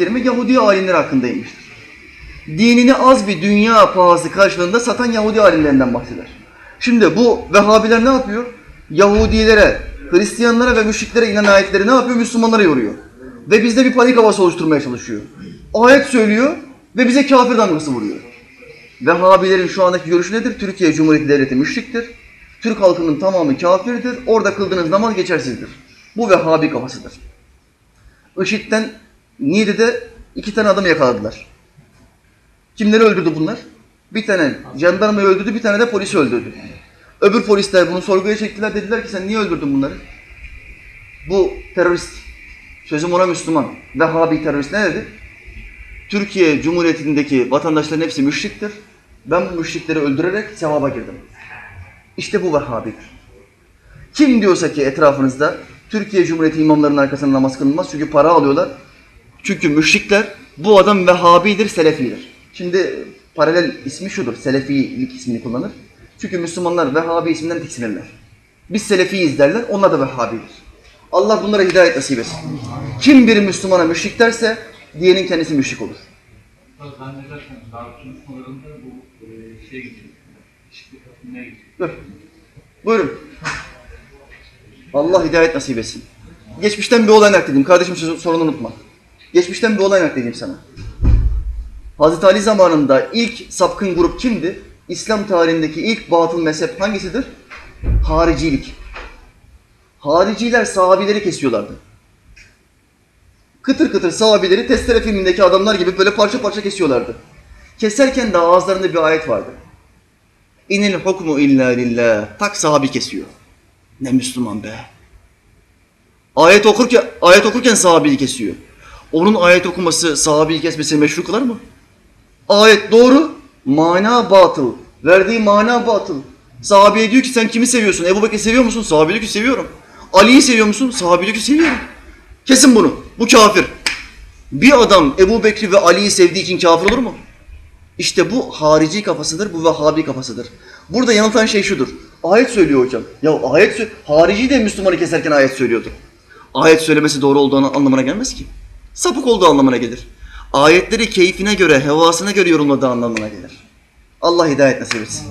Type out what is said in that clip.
ayet-i Yahudi alimleri hakkında inmiştir. Dinini az bir dünya pahası karşılığında satan Yahudi alimlerinden bahseder. Şimdi bu Vehhabiler ne yapıyor? Yahudilere, Hristiyanlara ve müşriklere inen ayetleri ne yapıyor? Müslümanlara yoruyor. Ve bizde bir panik havası oluşturmaya çalışıyor. Ayet söylüyor ve bize kafir damgası vuruyor. Vehhabilerin şu andaki görüşü nedir? Türkiye Cumhuriyeti Devleti müşriktir. Türk halkının tamamı kafirdir. Orada kıldığınız namaz geçersizdir. Bu Vehhabi kafasıdır. IŞİD'den Niğde'de iki tane adamı yakaladılar. Kimleri öldürdü bunlar? Bir tane jandarmayı öldürdü, bir tane de polisi öldürdü. Öbür polisler bunu sorguya çektiler. Dediler ki sen niye öldürdün bunları? Bu terörist. Sözüm ona Müslüman. Vehhabi terörist ne dedi? Türkiye Cumhuriyeti'ndeki vatandaşların hepsi müşriktir. Ben bu müşrikleri öldürerek sevaba girdim. İşte bu Vehhabidir. Kim diyorsa ki etrafınızda Türkiye Cumhuriyeti imamlarının arkasında namaz kılınmaz çünkü para alıyorlar. Çünkü müşrikler bu adam Vehhabidir, Selefidir. Şimdi paralel ismi şudur, Selefilik ismini kullanır. Çünkü Müslümanlar Vehhabi isminden tiksinirler. Biz Selefiyiz derler, onlar da Vehhabidir. Allah bunlara hidayet nasip etsin. Kim bir Müslümana müşrik derse diğerinin kendisi müşrik olur. Dur. Buyurun. Allah hidayet nasip etsin. Geçmişten bir olay nakledeyim. Kardeşim sorunu unutma. Geçmişten bir olay nakledeyim sana. Hazreti Ali zamanında ilk sapkın grup kimdi? İslam tarihindeki ilk batıl mezhep hangisidir? Haricilik. Hariciler sahabileri kesiyorlardı. Kıtır kıtır sahabileri testere filmindeki adamlar gibi böyle parça parça kesiyorlardı. Keserken de ağızlarında bir ayet vardı. İnil hukmu illa lillah. Tak sahabi kesiyor. Ne Müslüman be. Ayet okurken, ayet okurken sahabeyi kesiyor. Onun ayet okuması sahabeyi kesmesini meşru kılar mı? Ayet doğru, mana batıl. Verdiği mana batıl. Sahabeye diyor ki sen kimi seviyorsun? Ebu Bekir seviyor musun? Sahabe diyor ki seviyorum. Ali'yi seviyor musun? Sahabe diyor ki seviyorum. Kesin bunu. Bu kafir. Bir adam Ebu Bekri ve Ali'yi sevdiği için kafir olur mu? İşte bu harici kafasıdır, bu Vehhabi kafasıdır. Burada yanıltan şey şudur. Ayet söylüyor hocam. Ya ayet harici de Müslümanı keserken ayet söylüyordu. Ayet söylemesi doğru olduğu anlamına gelmez ki. Sapık olduğu anlamına gelir. Ayetleri keyfine göre, hevasına göre yorumladığı anlamına gelir. Allah hidayet nasip etsin.